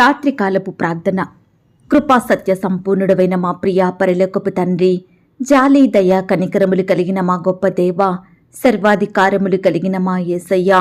రాత్రికాలపు ప్రార్థన. కృపా సత్య సంపూర్ణుడవైన మా ప్రియా పరిలోకపు తండ్రి జాలి దయ కనికరములు కలిగిన మా గొప్ప దేవ సర్వాధికారములు కలిగిన మా యేసయ్య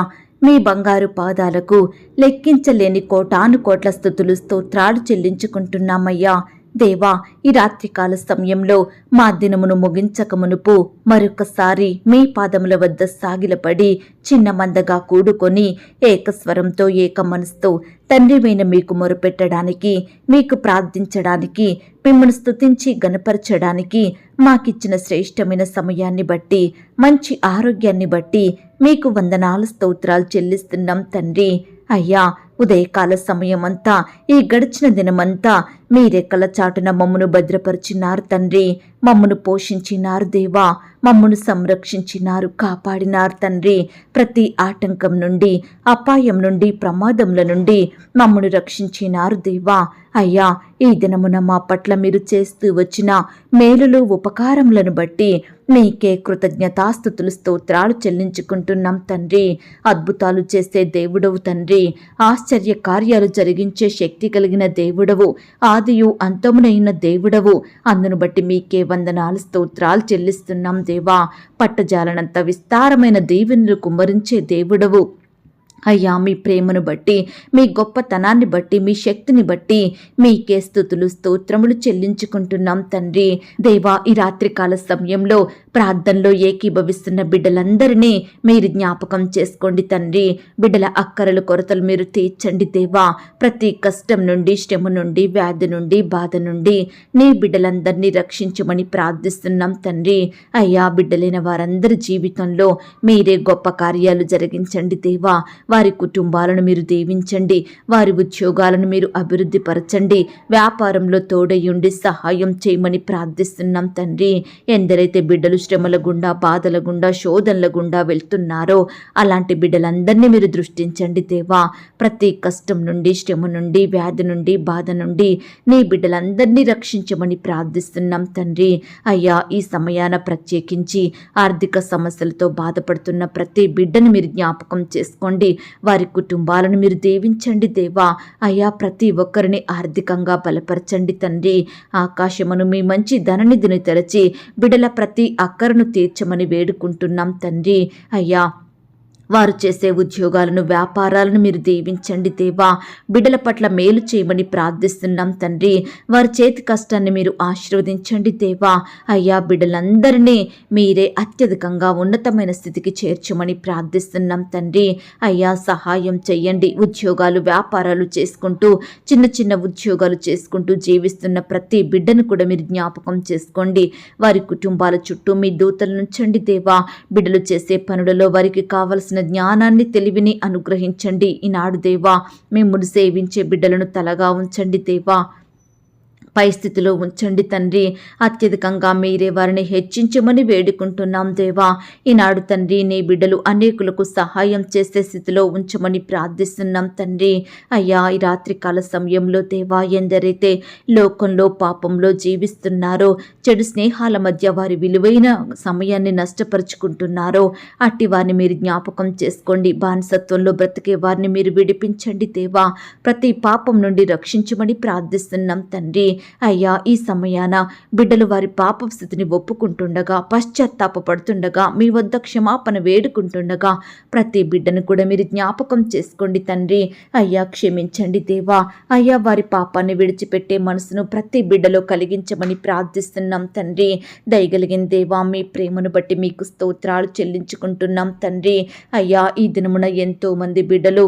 మీ బంగారు పాదాలకు లెక్కించలేని కోటాను కోట్ల స్థుతులు స్తోత్రాలు చెల్లించుకుంటున్నామయ్యా. దేవా ఈ రాత్రికాల సమయంలో మా దినమును ముగించక మునుపు మరొకసారి మీ పాదముల వద్ద సాగిలపడి చిన్న మందగా కూడుకొని ఏకస్వరంతో ఏక మనసుతో తండ్రిమైన మీకు మొరుపెట్టడానికి మీకు ప్రార్థించడానికి మిమ్మల్ని స్థుతించి గనపరచడానికి మాకిచ్చిన శ్రేష్టమైన సమయాన్ని బట్టి మంచి ఆరోగ్యాన్ని బట్టి మీకు వందనాలు స్తోత్రాలు చెల్లిస్తున్నాం తండ్రి. అయ్యా ఉదయకాల సమయమంతా ఈ గడిచిన దినమంతా మీ రెక్కల చాటున మమ్మను భద్రపరిచినారు తండ్రి. మమ్మను పోషించినారు దేవా. మమ్మను సంరక్షించినారు కాపాడినారు తండ్రి. ప్రతి ఆటంకం నుండి అపాయం నుండి ప్రమాదముల నుండి మమ్మను రక్షించినారు దేవా. అయ్యా ఈ దినమున మా పట్ల మీరు చేస్తూ వచ్చిన మేలులు ఉపకారములను బట్టి మీకే కృతజ్ఞతాస్థుతులు స్తోత్రాలు చెల్లించుకుంటున్నాం తండ్రి. అద్భుతాలు చేసే దేవుడవు తండ్రి. ఆశ్చర్య కార్యాలు జరిగించే శక్తి కలిగిన దేవుడవు. ఆదియు అంతమునైన దేవుడవు. అందును బట్టి మీకే వందనాలు స్తోత్రాలు చెల్లిస్తున్నాం దేవా పట్టజాలనంత విస్తారమైన దీవెనలు కుమ్మరించే దేవుడవు. అయ్యా మీ ప్రేమను బట్టి మీ గొప్పతనాన్ని బట్టి మీ శక్తిని బట్టి మీకే స్థుతులు స్తోత్రములు చెల్లించుకుంటున్నాం తండ్రి. దేవా ఈ రాత్రికాల సమయంలో ప్రార్థనలో ఏకీభవిస్తున్న బిడ్డలందరినీ మీరు జ్ఞాపకం చేసుకోండి తండ్రి. బిడ్డల అక్కరల కొరతలు మీరు తీర్చండి దేవా. ప్రతి కష్టం నుండి శ్రమ నుండి వ్యాధి నుండి బాధ నుండి నీ బిడ్డలందరినీ రక్షించమని ప్రార్థిస్తున్నాం తండ్రి. అయ్యా బిడ్డలైన వారందరి జీవితంలో మీరే గొప్ప కార్యాలు జరిగించండి దేవా. వారి కుటుంబాలను మీరు దీవించండి వారి ఉద్యోగాలను మీరు అభివృద్ధి పరచండి వ్యాపారంలో తోడయుండి సహాయం చేయమని ప్రార్థిస్తున్నాం తండ్రి. ఎందరైతే బిడ్డలు శ్రమల గుండా బాధల గుండా శోధనల గుండా వెళ్తున్నారో అలాంటి బిడ్డలందరినీ మీరు దృష్టించండి దేవా. ప్రతి కష్టం నుండి శ్రమ నుండి వ్యాధి నుండి బాధ నుండి నీ బిడ్డలందరినీ రక్షించమని ప్రార్థిస్తున్నాం తండ్రి. అయ్యా ఈ సమయాన ప్రత్యేకించి ఆర్థిక సమస్యలతో బాధపడుతున్న ప్రతి బిడ్డను మీరు జ్ఞాపకం చేసుకోండి. వారి కుటుంబాలను మీరు దీవించండి దేవా. అయ్యా ప్రతి ఒక్కరిని ఆర్థికంగా బలపరచండి తండ్రి. ఆకాశమును మీ మంచి ధననిధిని తెరచి బిడల ప్రతి అక్కరను తీర్చమని వేడుకుంటున్నాం తండ్రి. అయ్యా వారు చేసే ఉద్యోగాలను వ్యాపారాలను మీరు దీవించండి దేవా. బిడ్డల పట్ల మేలు చేయమని ప్రార్థిస్తున్నాం తండ్రి. వారి చేతి కష్టాన్ని మీరు ఆశీర్వదించండి దేవా. అయ్యా బిడ్డలందరినీ మీరే అత్యధికంగా ఉన్నతమైన స్థితికి చేర్చమని ప్రార్థిస్తున్నాం తండ్రి. అయ్యా సహాయం చెయ్యండి. ఉద్యోగాలు వ్యాపారాలు చేసుకుంటూ చిన్న చిన్న ఉద్యోగాలు చేసుకుంటూ జీవిస్తున్న ప్రతి బిడ్డను కూడా మీరు జ్ఞాపకం చేసుకోండి. వారి కుటుంబాల చుట్టూ మీ దూతలు నుంచండి దేవా. బిడ్డలు చేసే పనులలో వారికి కావలసిన జ్ఞానాన్ని తెలివిని అనుగ్రహించండి. ఈనాడు దేవా మేము సేవించే బిడ్డలను తలగా ఉంచండి దేవా. పై స్థితిలో ఉంచండి తండ్రి. అత్యధికంగా మీరే వారిని హెచ్చించమని వేడుకుంటున్నాం దేవా. ఈనాడు తండ్రి నీ బిడ్డలు అనేకులకు సహాయం చేసే స్థితిలో ఉంచమని ప్రార్థిస్తున్నాం తండ్రి. అయ్యా ఈ రాత్రికాల సమయంలో దేవా ఎందరైతే లోకంలో పాపంలో జీవిస్తున్నారో చెడు స్నేహాల మధ్య వారి విలువైన సమయాన్ని నష్టపరుచుకుంటున్నారో అట్టి వారిని మీరు జ్ఞాపకం చేసుకోండి. బానిసత్వంలో బ్రతికే వారిని మీరు విడిపించండి దేవా. ప్రతి పాపం నుండి రక్షించమని ప్రార్థిస్తున్నాం తండ్రి. అయ్యా ఈ సమయాన బిడ్డలు వారి పాప స్థితిని ఒప్పుకుంటుండగా పశ్చాత్తాపడుతుండగా మీ వద్ద క్షమాపణ వేడుకుంటుండగా ప్రతి బిడ్డను కూడా మీరు జ్ఞాపకం చేసుకోండి తండ్రి. అయ్యా క్షమించండి దేవా. అయ్యా వారి పాపాన్ని విడిచిపెట్టే మనసును ప్రతి బిడ్డలో కలిగించమని ప్రార్థిస్తున్నాం తండ్రి. దయగలిగిన దేవా మీ ప్రేమను బట్టి మీకు స్తోత్రాలు చెల్లించుకుంటున్నాం తండ్రి. అయ్యా ఈ దినమున ఎంతో మంది బిడ్డలు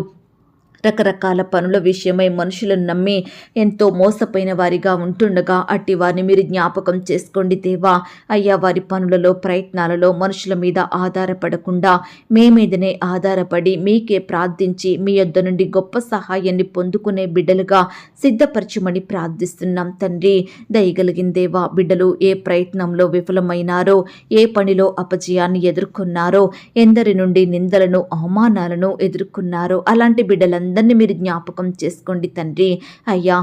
రకరకాల పనుల విషయమై మనుషులను నమ్మి ఎంతో మోసపోయిన వారిగా ఉంటుండగా అట్టి వారిని మీరు జ్ఞాపకం చేసుకోండి దేవా. అయ్యా వారి పనులలో ప్రయత్నాలలో మనుషుల మీద ఆధారపడకుండా మీ మీదనే ఆధారపడి మీకే ప్రార్థించి మీ యొద్ద నుండి గొప్ప సహాయాన్ని పొందుకునే బిడ్డలుగా సిద్ధపరచమని ప్రార్థిస్తున్నాం. తండ్రి దయగలిగిందేవా బిడ్డలు ఏ ప్రయత్నంలో విఫలమైనారో ఏ పనిలో అపజయాన్ని ఎదుర్కొన్నారో ఎందరి నుండి నిందలను అవమానాలను ఎదుర్కొన్నారో అలాంటి బిడ్డలందరూ బిడ్డలందరినీ మీరు జ్ఞాపకం చేసుకోండి తండ్రి. అయ్యా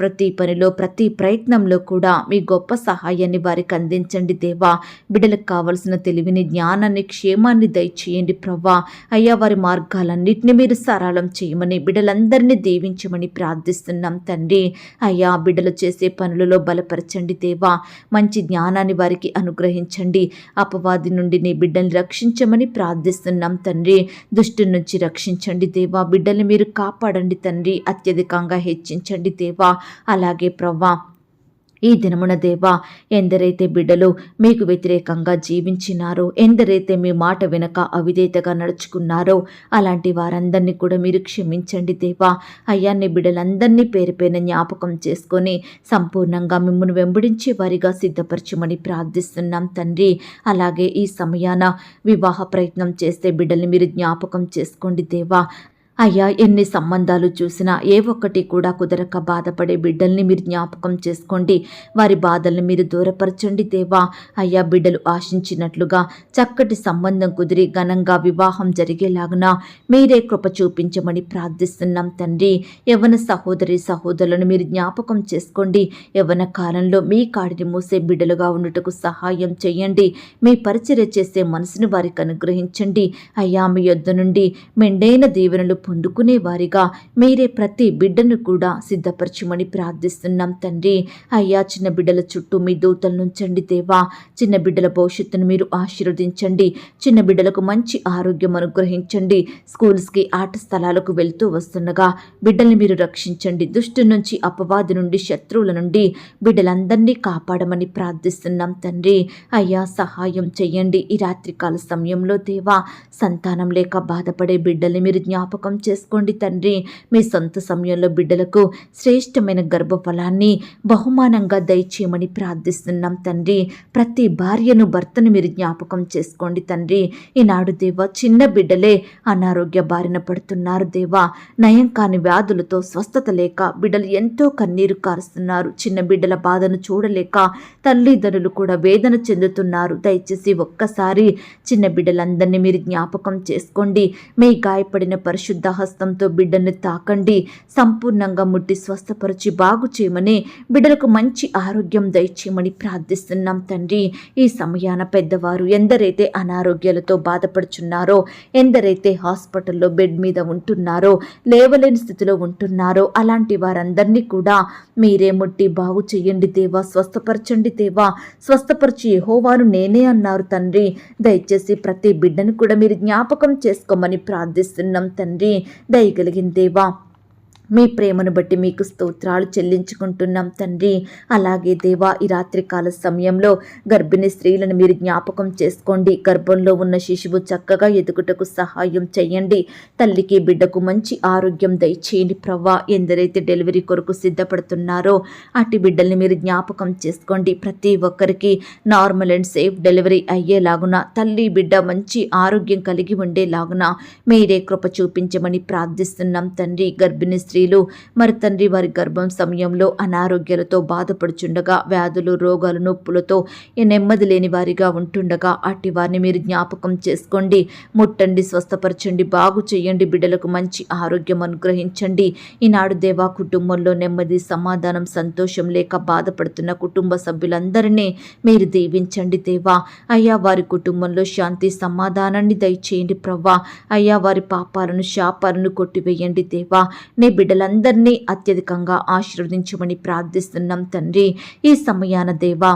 ప్రతి పనిలో ప్రతి ప్రయత్నంలో కూడా మీ గొప్ప సహాయాన్ని వారికి అందించండి దేవా. బిడ్డలకు కావలసిన తెలివిని జ్ఞానాన్ని క్షేమాన్ని దయచేయండి ప్రవ్వా. అయ్యా వారి మార్గాలన్నింటినీ మీరు సరళం చేయమని బిడ్డలందరినీ దీవించమని ప్రార్థిస్తున్నాం తండ్రి. అయ్యా బిడ్డలు చేసే పనులలో బలపరచండి దేవా. మంచి జ్ఞానాన్ని వారికి అనుగ్రహించండి. అపవాది నుండి నీ బిడ్డల్ని రక్షించమని ప్రార్థిస్తున్నాం తండ్రి. దుష్టి నుంచి రక్షించండి దేవా. బిడ్డల్ని మీరు కాపాడండి తండ్రి అత్యధికంగా హెచ్చించండి దేవా. అలాగే ప్రవ్వా ఈ దినమున దేవా ఎందరైతే బిడ్డలు మీకు వ్యతిరేకంగా జీవించినారో ఎందరైతే మీ మాట వెనక అవిధేతగా నడుచుకున్నారో అలాంటి వారందరినీ కూడా మీరు క్షమించండి దేవా. అయ్యాన్ని బిడ్డలందరినీ పేరు పైన జ్ఞాపకం చేసుకొని సంపూర్ణంగా మిమ్మల్ని వెంబడించే వారిగా సిద్ధపరచమని ప్రార్థిస్తున్నాం తండ్రి. అలాగే ఈ సమయాన వివాహ ప్రయత్నం చేస్తే బిడ్డల్ని మీరు జ్ఞాపకం చేసుకోండి దేవా. అయ్యా ఎన్ని సంబంధాలు చూసినా ఏ ఒక్కటి కూడా కుదరక బాధపడే బిడ్డల్ని మీరు జ్ఞాపకం చేసుకోండి. వారి బాధల్ని మీరు దూరపరచండి దేవా. అయ్యా బిడ్డలు ఆశించినట్లుగా చక్కటి సంబంధం కుదిరి ఘనంగా వివాహం జరిగేలాగున మీరే కృప చూపించమని ప్రార్థిస్తున్నాం తండ్రి. యవన సహోదరి సహోదరులను మీరు జ్ఞాపకం చేసుకోండి. యవన కాలంలో మీ కాడిని మూసే బిడ్డలుగా ఉండుటకు సహాయం చేయండి. మీ పరిచర్య చేసే మనసును వారికి అనుగ్రహించండి. అయ్యా మీ యొద్ద నుండి మెండైన దీవెనలు పొందుకునే వారిగా మీరే ప్రతి బిడ్డను కూడా సిద్ధపరచమని ప్రార్థిస్తున్నాం తండ్రి. అయ్యా చిన్న బిడ్డల చుట్టూ మీ దూతలు నుంచండి దేవా. చిన్న బిడ్డల భవిష్యత్తును మీరు ఆశీర్వదించండి. చిన్న బిడ్డలకు మంచి ఆరోగ్యం అనుగ్రహించండి. స్కూల్స్కి ఆట స్థలాలకు వెళ్తూ వస్తుండగా బిడ్డల్ని మీరు రక్షించండి. దుష్టు నుంచి అపవాది నుండి శత్రువుల నుండి బిడ్డలందరినీ కాపాడమని ప్రార్థిస్తున్నాం తండ్రి. అయ్యా సహాయం చెయ్యండి ఈ రాత్రికాల సమయంలో దేవా సంతానం లేక బాధపడే బిడ్డల్ని మీరు జ్ఞాపకం చేసుకోండి తండ్రి. మీ సొంత సమయంలో బిడ్డలకు శ్రేష్టమైన గర్భఫలాన్ని బహుమానంగా దయచేయమని ప్రార్థిస్తున్నాం తండ్రి. ప్రతి భార్యను భర్తను మీరు జ్ఞాపకం చేసుకోండి తండ్రి. ఈనాడు దేవా చిన్న బిడ్డలే అనారోగ్య బారిన పడుతున్నారు దేవా. నయం కాని వ్యాధులతో స్వస్థత లేక బిడ్డలు ఎంతో కన్నీరు కారుస్తున్నారు. చిన్న బిడ్డల బాధను చూడలేక తల్లిదండ్రులు కూడా వేదన చెందుతున్నారు. దయచేసి ఒక్కసారి చిన్న బిడ్డలందరినీ మీరు జ్ఞాపకం చేసుకోండి. మీ గాయపడిన పరిశుద్ధ హస్తంతో బిడ్డను తాకండి. సంపూర్ణంగా ముట్టి స్వస్థపరిచి బాగు చేయమని బిడ్డలకు మంచి ఆరోగ్యం దయచేయమని ప్రార్థిస్తున్నాం తండ్రి. ఈ సమయాన పెద్దవారు ఎందరైతే అనారోగ్యాలతో బాధపడుచున్నారో ఎందరైతే హాస్పిటల్లో బెడ్ మీద ఉంటున్నారో లేవలేని స్థితిలో ఉంటున్నారో అలాంటి వారందరినీ కూడా మీరే ముట్టి బాగు చేయండి దేవా స్వస్థపరచండి దేవా. స్వస్థపరిచి యెహోవాను నేనే అన్నారు తండ్రి. దయచేసి ప్రతి బిడ్డను కూడా మీరు జ్ఞాపకం చేసుకోమని ప్రార్థిస్తున్నాం తండ్రి. దయగలిగిన దేవా మీ ప్రేమను బట్టి మీకు స్తోత్రాలు చెల్లించుకుంటున్నాం తండ్రి. అలాగే దేవా ఈ రాత్రికాల సమయంలో గర్భిణీ స్త్రీలను మీరు జ్ఞాపకం చేసుకోండి. గర్భంలో ఉన్న శిశువు చక్కగా ఎదుగుటకు సహాయం చేయండి. తల్లికి బిడ్డకు మంచి ఆరోగ్యం దయచేయండి ప్రవ్వా. ఎందరైతే డెలివరీ కొరకు సిద్ధపడుతున్నారో అటు బిడ్డల్ని మీరు జ్ఞాపకం చేసుకోండి. ప్రతి ఒక్కరికి నార్మల్ అండ్ సేఫ్ డెలివరీ అయ్యేలాగున తల్లి బిడ్డ మంచి ఆరోగ్యం కలిగి ఉండేలాగున మీరే కృప చూపించమని ప్రార్థిస్తున్నాం తండ్రి. గర్భిణీ స్త్రీలు. మరి తండ్రి వారి గర్భం సమయంలో అనారోగ్యాలతో బాధపడుచుండగా వ్యాధులు రోగాలు నొప్పులతో నెమ్మది లేని వారిగా ఉంటుండగా అట్టి వారిని మీరు జ్ఞాపకం చేసుకోండి. ముట్టండి స్వస్థపరచండి బాగు చేయండి బిడ్డలకు మంచి ఆరోగ్యం అనుగ్రహించండి. ఈనాడు దేవా కుటుంబంలో నెమ్మది సమాధానం సంతోషం లేక బాధపడుతున్న కుటుంబ సభ్యులందరినీ మీరు దీవించండి దేవా. అయ్యా వారి కుటుంబంలో శాంతి సమాధానాన్ని దయచేయండి ప్రవ్వా. అయ్యా వారి పాపాలను శాపాలను కొట్టివేయండి దేవా. నీ బిడ్డలందరినీ అత్యధికంగా ఆశీర్వదించమని ప్రార్థిస్తున్నాం తండ్రి. ఈ సమయాన దేవా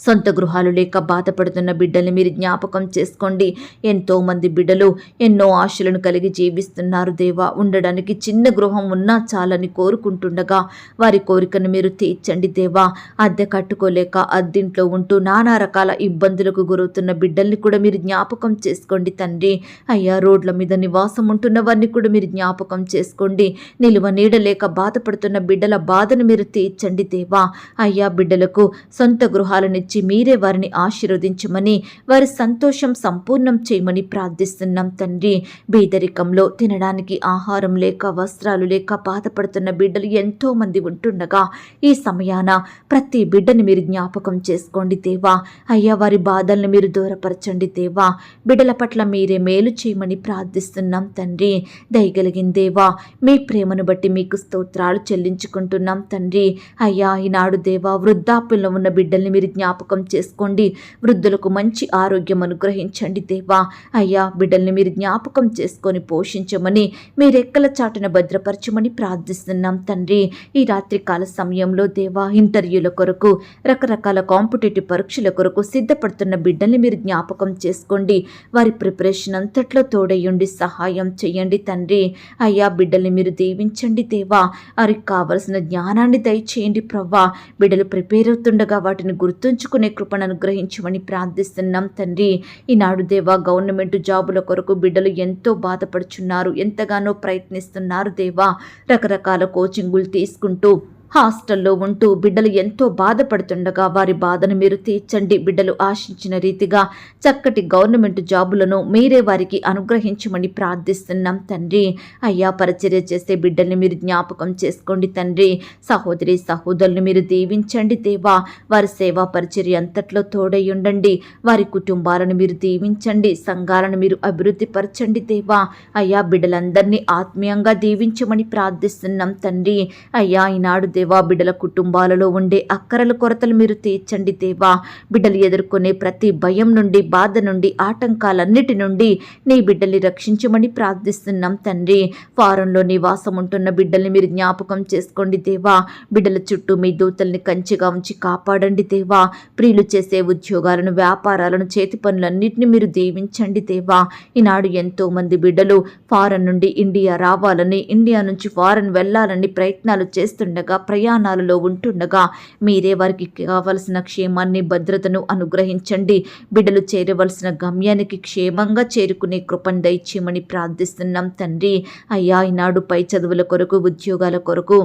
సొంత గృహాలు లేక బాధపడుతున్న బిడ్డల్ని మీరు జ్ఞాపకం చేసుకోండి. ఎంతో మంది బిడ్డలు ఎన్నో ఆశలను కలిగి జీవిస్తున్నారు దేవా. ఉండడానికి చిన్న గృహం ఉన్నా చాలని కోరుకుంటుండగా వారి కోరికను మీరు తీర్చండి దేవా. అద్దె కట్టుకోలేక అద్దింట్లో ఉంటూ నానా రకాల ఇబ్బందులకు గురవుతున్న బిడ్డల్ని కూడా మీరు జ్ఞాపకం చేసుకోండి తండ్రి. అయ్యా రోడ్ల మీద నివాసం ఉంటున్న వారిని కూడా మీరు జ్ఞాపకం చేసుకోండి. నిలువ నీడలేక బాధపడుతున్న బిడ్డల బాధను మీరు తీర్చండి దేవా. అయ్యా బిడ్డలకు సొంత గృహాలని నుంచి మీరే వారిని ఆశీర్వదించమని వారి సంతోషం సంపూర్ణం చేయమని ప్రార్థిస్తున్నాం తండ్రి. బీదరికంలో తినడానికి ఆహారం లేక వస్త్రాలు లేక బాధపడుతున్న బిడ్డలు ఎంతో మంది ఉంటుండగా ఈ సమయాన ప్రతి బిడ్డని మీరు జ్ఞాపకం చేసుకోండి దేవా. అయ్యా వారి బాధల్ని మీరు దూరపరచండి దేవా. బిడ్డల పట్ల మీరే మేలు చేయమని ప్రార్థిస్తున్నాం తండ్రి. దయగలిగిన దేవా మీ ప్రేమను బట్టి మీకు స్తోత్రాలు చెల్లించుకుంటున్నాం తండ్రి. అయ్యా ఈనాడు దేవా వృద్ధాప్యంలో ఉన్న బిడ్డల్ని మీరు జ్ఞాపకం జ్ఞాపకం చేసుకోండి. వృద్ధులకు మంచి ఆరోగ్యం అనుగ్రహించండి దేవా. అయ్యా బిడ్డల్ని మీరు జ్ఞాపకం చేసుకొని పోషించమని మీ రెక్కల చాటున భద్రపరచమని ప్రార్థిస్తున్నాం తండ్రి. ఈ రాత్రి కాల సమయంలో దేవా ఇంటర్వ్యూల కొరకు రకరకాల కాంపిటేటివ్ పరీక్షల కొరకు సిద్ధపడుతున్న బిడ్డల్ని మీరు జ్ఞాపకం చేసుకోండి. వారి ప్రిపరేషన్ అంతట్లో తోడయ్యండి సహాయం చేయండి తండ్రి. అయ్యా బిడ్డల్ని మీరు దీవించండి దేవా. వారికి కావలసిన జ్ఞానాన్ని దయచేయండి ప్రవ్వా. బిడ్డలు ప్రిపేర్ అవుతుండగా వాటిని గుర్తుంచు గుర్తుంచుకునే కృపను అనుగ్రహించమని ప్రార్థిస్తున్నాం తండ్రి. ఈనాడు దేవా గవర్నమెంట్ జాబుల కొరకు బిడ్డలు ఎంతో బాధపడుచున్నారు ఎంతగానో ప్రయత్నిస్తున్నారు దేవా. రకరకాల కోచింగులు తీసుకుంటూ హాస్టల్లో ఉంటూ బిడ్డలు ఎంతో బాధపడుతుండగా వారి బాధను మీరు తీర్చండి. బిడ్డలు ఆశించిన రీతిగా చక్కటి గవర్నమెంట్ జాబులను మీరే వారికి అనుగ్రహించమని ప్రార్థిస్తున్నాం తండ్రి. అయ్యా పరిచర్య చేసే బిడ్డల్ని మీరు జ్ఞాపకం చేసుకోండి తండ్రి. సహోదరి సహోదరుని మీరు దీవించండి దేవా. వారి సేవా పరిచర్య అంతట్లో తోడై ఉండండి. వారి కుటుంబాలను మీరు దీవించండి. సంఘాలను మీరు అభివృద్ధి పరచండి దేవా. అయ్యా బిడ్డలందరినీ ఆత్మీయంగా దీవించమని ప్రార్థిస్తున్నాం తండ్రి. అయ్యా ఈనాడు దేవ బిడ్డల కుటుంబాలలో ఉండే అక్కరల కొరతలు మీరు తీర్చండి దేవా. బిడ్డలు ఎదుర్కొనే ప్రతి భయం నుండి బాధ నుండి ఆటంకాలన్నిటి నుండి నీ బిడ్డల్ని రక్షించమని ప్రార్థిస్తున్నాం తండ్రి. ఫారంలో నివాసం ఉంటున్న బిడ్డల్ని మీరు జ్ఞాపకం చేసుకోండి దేవా. బిడ్డల చుట్టూ మీ దూతల్ని కంచిగా ఉంచి కాపాడండి దేవా. ప్రియులు చేసే ఉద్యోగాలను వ్యాపారాలను చేతి పనులన్నింటినీ మీరు దీవించండి దేవా. ఈనాడు ఎంతో మంది బిడ్డలు ఫారెన్ నుండి ఇండియా రావాలని ఇండియా నుంచి ఫారెన్ వెళ్ళాలని ప్రయత్నాలు చేస్తుండగా ప్రయాణాలలో ఉంటుండగా మీరే వారికి కావలసిన క్షేమాన్ని భద్రతను అనుగ్రహించండి. బిడ్డలు చేరవలసిన గమ్యానికి క్షేమంగా చేరుకునే కృపను దయచేయమని ప్రార్థిస్తున్నాం తండ్రి. అయ్యా ఈనాడు పై చదువుల కొరకు ఉద్యోగాల కొరకు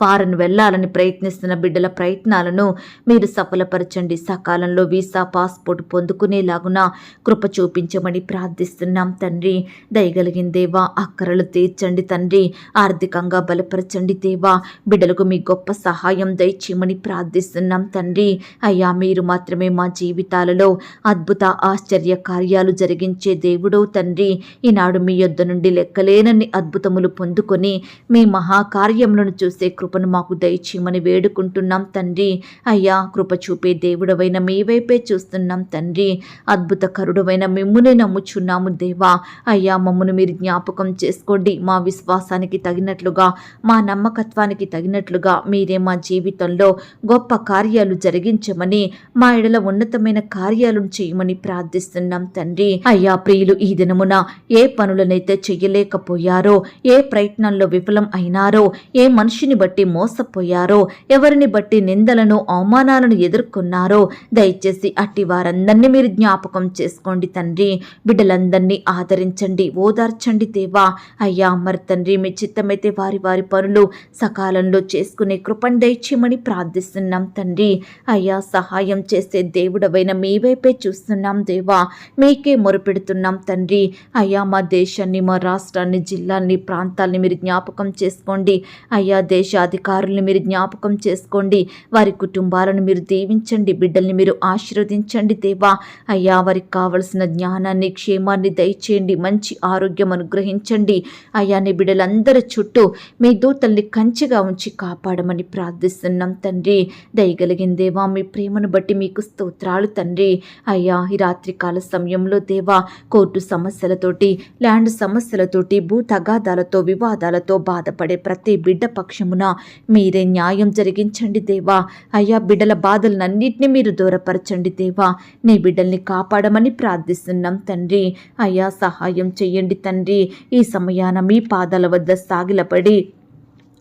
ఫారెన్ వెళ్ళాలని ప్రయత్నిస్తున్న బిడ్డల ప్రయత్నాలను మీరు సఫలపరచండి. సకాలంలో వీసా పాస్పోర్ట్ పొందుకునేలాగున కృప చూపించమని ప్రార్థిస్తున్నాం తండ్రి. దయగలిగిందేవా అక్కరలు తీర్చండి తండ్రి. ఆర్థికంగా బలపరచండి దేవా. బిడ్డలకు మీ గొప్ప సహాయం దయచేయమని ప్రార్థిస్తున్నాం తండ్రి. అయ్యా మీరు మాత్రమే మా జీవితాలలో అద్భుత ఆశ్చర్య కార్యాలు జరిగించే దేవుడో తండ్రి. ఈనాడు మీ యొద్ద నుండి లెక్కలేనన్ని అద్భుతములు పొందుకొని మీ మహాకార్యములను చూసే కృపను మాకు దయచేయమని వేడుకుంటున్నాం తండ్రి. అయ్యా కృప చూపే దేవుడవైన మీ వైపే చూస్తున్నాం తండ్రి. అద్భుత కరుడవైన మిమ్మునే నమ్ముచున్నాము దేవా. అయ్యా మమ్మను మీరు జ్ఞాపకం చేసుకోండి. మా విశ్వాసానికి తగినట్లుగా మా నమ్మకత్వానికి తగినట్లుగా మీరే మా జీవితంలో గొప్ప కార్యాలు జరిగించమని మా ఎడల ఉన్నతమైన కార్యాలను చేయమని ప్రార్థిస్తున్నాం తండ్రి. అయ్యా ప్రియులు ఈ దినమున ఏ పనులనైతే చెయ్యలేకపోయారో ఏ ప్రయత్నంలో విఫలం అయినారో ఏ మనిషిని బట్టి మోసపోయారో ఎవరిని బట్టి నిందలను అవమానాలను ఎదుర్కొన్నారో దయచేసి అట్టి వారందరినీ మీరు జ్ఞాపకం చేసుకోండి తండ్రి. బిడ్డలందరినీ ఆదరించండి ఓదార్చండి దేవా. అయ్యా మరి తండ్రి మీ చిత్తమైతే వారి వారి పనులు సకాలంలో చేసుకునే కృపను దయచేయమని ప్రార్థిస్తున్నాం తండ్రి. అయ్యా సహాయం చేసే దేవుడవైన మీ వైపే చూస్తున్నాం దేవా. మీకే మొరుపెడుతున్నాం తండ్రి. అయ్యా మా దేశాన్ని మా రాష్ట్రాన్ని జిల్లాని ప్రాంతాల్ని మీరు జ్ఞాపకం చేసుకోండి. అయ్యా దేశ అధికారుల్ని మీరు జ్ఞాపకం చేసుకోండి. వారి కుటుంబాలను మీరు దీవించండి. బిడ్డల్ని మీరు ఆశీర్వదించండి దేవా. అయ్యా వారికి కావలసిన జ్ఞానాన్ని క్షేమాన్ని దయచేయండి. మంచి ఆరోగ్యం అనుగ్రహించండి. అయ్యా నీ బిడ్డలందరి చుట్టూ మీ దూతల్ని కంచిగా ఉంచి కాపాడమని ప్రార్థిస్తున్నాం తండ్రి. దయగలిగిన దేవా మీ ప్రేమను బట్టి మీకు స్తోత్రాలు తండ్రి. అయ్యా ఈ రాత్రికాల సమయంలో దేవా కోర్టు సమస్యలతోటి ల్యాండ్ సమస్యలతోటి భూ తగాదాలతో వివాదాలతో బాధపడే ప్రతి బిడ్డ పక్షమున మీరే న్యాయం జరిగించండి దేవా. అయ్యా బిడ్డల బాధలన్నింటినీ మీరు దూరపరచండి దేవా. నీ బిడ్డల్ని కాపాడమని ప్రార్థిస్తున్నాం తండ్రి. అయ్యా సహాయం చెయ్యండి తండ్రి. ఈ సమయాన మీ పాదాల వద్ద సాగిలపడి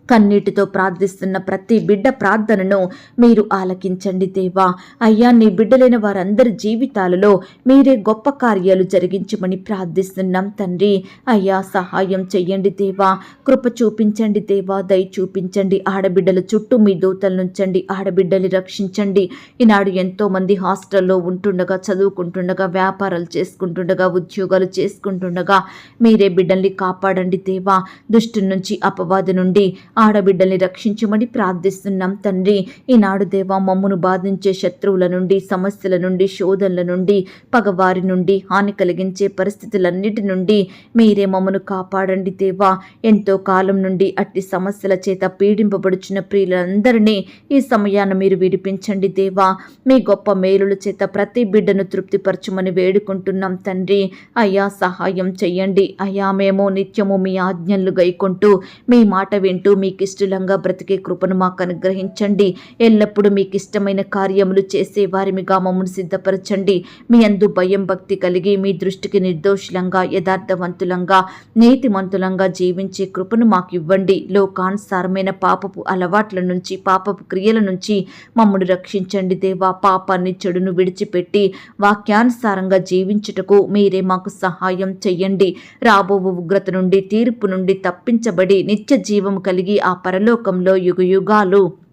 కన్నీటితో ప్రార్థిస్తున్న ప్రతి బిడ్డ ప్రార్థనను మీరు ఆలకించండి దేవా. అయ్యా నీ బిడ్డలైన వారందరి జీవితాలలో మీరే గొప్ప కార్యాలు జరిగించమని ప్రార్థిస్తున్నాం తండ్రి. అయ్యా సహాయం చెయ్యండి దేవా. కృప చూపించండి దేవా దయ చూపించండి. ఆడబిడ్డల చుట్టూ మీ దూతలు నుంచండి ఆడబిడ్డల్ని రక్షించండి. ఈనాడు ఎంతో మంది హాస్టల్లో ఉంటుండగా చదువుకుంటుండగా వ్యాపారాలు చేసుకుంటుండగా ఉద్యోగాలు చేసుకుంటుండగా మీరే బిడ్డల్ని కాపాడండి దేవా. దుష్టి నుంచి అపవాది నుండి ఆడబిడ్డల్ని రక్షించమని ప్రార్థిస్తున్నాం తండ్రి. ఈనాడు దేవా మమ్మను బాధించే శత్రువుల నుండి సమస్యల నుండి శోధనల నుండి పగవారి నుండి హాని కలిగించే పరిస్థితులన్నిటి నుండి మీరే మమ్మను కాపాడండి దేవా. ఎంతో కాలం నుండి అట్టి సమస్యల చేత పీడింపబడుచున్న ప్రియులందరినీ ఈ సమయాన్ని మీరు విడిపించండి దేవా. మీ గొప్ప మేలుల చేత ప్రతి బిడ్డను తృప్తిపరచమని వేడుకుంటున్నాం తండ్రి. అయ్యా సహాయం చెయ్యండి. అయ్యా మేము నిత్యము మీ ఆజ్ఞలు గైకొంటూ మీ మాట వింటూ మీ మీకు ఇష్టలంగా బ్రతికే కృపను మాకు అనుగ్రహించండి ఎల్లప్పుడూ మీకు ఇష్టమైన కార్యములు చేసే వారిమిగా మమ్మల్ని సిద్ధపరచండి. మీ అందు భయం భక్తి కలిగి మీ దృష్టికి నిర్దోషులంగా యథార్థవంతులంగా నీతిమంతులంగా జీవించే కృపను మాకు ఇవ్వండి లోకానుసారమైన పాపపు అలవాట్ల నుంచి పాపపు క్రియల నుంచి మమ్మల్ని రక్షించండి దేవా. పాపాన్ని చెడును విడిచిపెట్టి వాక్యానుసారంగా జీవించుటకు మీరే మాకు సహాయం చెయ్యండి. రాబో ఉగ్రత నుండి తీర్పు నుండి తప్పించబడి నిత్య జీవం కలిగి ఆ పరలోకంలో యుగయుగాలు.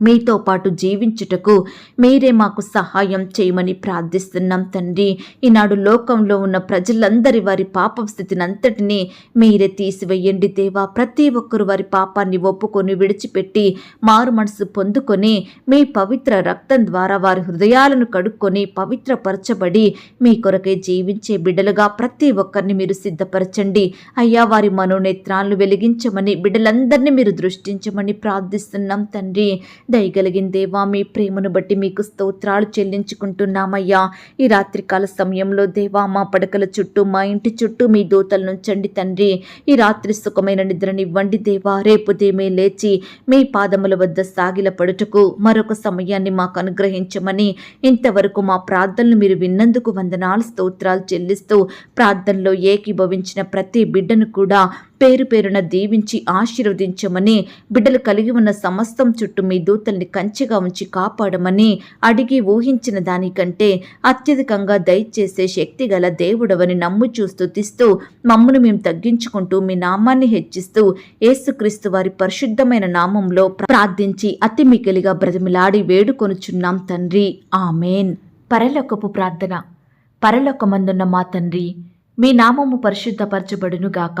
మీతో పాటు జీవించుటకు మీరే మాకు సహాయం చేయమని ప్రార్థిస్తున్నాం తండ్రి. ఈనాడు లోకంలో ఉన్న ప్రజలందరి వారి పాప స్థితిని అంతటినీ మీరే తీసివేయండి దేవా. ప్రతి ఒక్కరు వారి పాపాన్ని ఒప్పుకొని విడిచిపెట్టి మారు మనసు పొందుకొని మీ పవిత్ర రక్తం ద్వారా వారి హృదయాలను కడుక్కొని పవిత్రపరచబడి మీ కొరకే జీవించే బిడ్డలుగా ప్రతి ఒక్కరిని మీరు సిద్ధపరచండి. అయ్యా వారి మనోనేత్రాలను వెలిగించమని బిడ్డలందరినీ మీరు దృష్టించమని ప్రార్థిస్తున్నాం తండ్రి. దయగలిగిన దేవా మీ ప్రేమను బట్టి మీకు స్తోత్రాలు చెల్లించుకుంటున్నామయ్యా. ఈ రాత్రికాల సమయంలో దేవా మా పడకల చుట్టూ మా ఇంటి చుట్టూ మీ దూతలు నుంచండి తండ్రి. ఈ రాత్రి సుఖమైన నిద్రనివ్వండి దేవా. రేపు దేమే లేచి మీ పాదముల వద్ద సాగిల పడుటకు మరొక సమయాన్ని మాకు అనుగ్రహించమని ఇంతవరకు మా ప్రార్థనలు మీరు విన్నందుకు వందనాలు స్తోత్రాలు చెల్లిస్తూ ప్రార్థనలో ఏకీభవించిన ప్రతి బిడ్డను కూడా పేరు పేరున దీవించి ఆశీర్వదించమని బిడ్డలు కలిగి ఉన్న సమస్తం చుట్టూ మీ దూతల్ని కంచిగా ఉంచి కాపాడమని అడిగి ఊహించిన దానికంటే అత్యధికంగా దయచేసే శక్తి గల దేవుడవని నమ్ముచూ తీస్తూ మమ్మను మేము తగ్గించుకుంటూ మీ నామాన్ని హెచ్చిస్తూ ఏసుక్రీస్తు వారి పరిశుద్ధమైన నామంలో ప్రార్థించి అతి మికిలిగా బ్రతిమిలాడి వేడుకొనుచున్నాం తండ్రి. ఆమెన్. పరలోకపు ప్రార్థన. పరలోకమందున్న మా తండ్రి మీ నామము పరిశుద్ధపరచబడునుగాక.